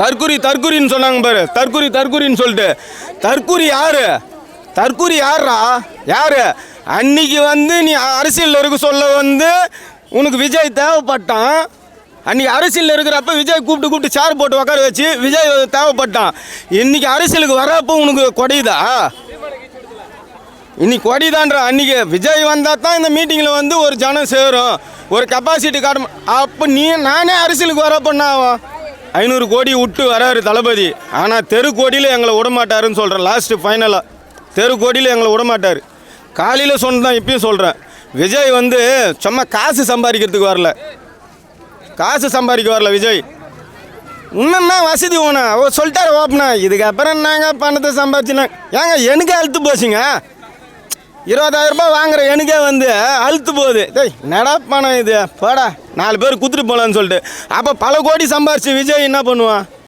தற்குறி தற்குறின்னு சொன்னாங்க பாரு. தற்குறி தற்குறின்னு சொல்லிட்டு. தற்குறி யாரு? தற்குறி யாரா யாரு? அன்னைக்கு வந்து நீ அரசியலில் இருக்க சொல்ல வந்து உனக்கு விஜய் தேவைப்பட்டான். அன்றைக்கி அரசியலில் இருக்கிறப்ப விஜய் கூப்பிட்டு கூப்பிட்டு சேர் போட்டு உட்கார வச்சு விஜய் தேவைப்பட்டான். இன்றைக்கி அரசியலுக்கு வரப்போ உனக்கு கொடையுதா இன்னைக்கு கொடிதான்ற அன்றைக்கி விஜய் வந்தால் தான் இந்த மீட்டிங்கில் வந்து ஒரு ஜனம் சேரும். ஒரு கெப்பாசிட்டி காட்டும் அப்போ நீ நானே அரசியலுக்கு வரப்போ என்ன ஆகும்? ஐநூறு கோடி விட்டு வராரு தளபதி. ஆனால் தெரு கோடியில் எங்களை விடமாட்டாருன்னு சொல்கிறேன் லாஸ்ட்டு ஃபைனலாக தெரு கோடியில் எங்களை விடமாட்டார் காலையில் சொன்னதான் இப்பயும் சொல்கிறேன் விஜய் வந்து சும்மா காசு சம்பாதிக்கிறதுக்கு வரல. காசு சம்பாதிக்க வரல விஜய். இன்னும் வசதி ஓனா அவர் சொல்லிட்டாரு ஓப்பனா. இதுக்கப்புறம் நாங்கள் பணத்தை சம்பாதிச்சுனா ஏங்க எனக்கு அழுத்து போச்சுங்க. இருபதாயிரம் ரூபாய் வாங்குற எனக்கே வந்து அழுத்து போகுது. டேய் நடா பணம் இது? போடா நாலு பேர் குத்துட்டு போகலான்னு சொல்லிட்டு. அப்போ பல கோடி சம்பாரிச்சு விஜய் என்ன பண்ணுவான்?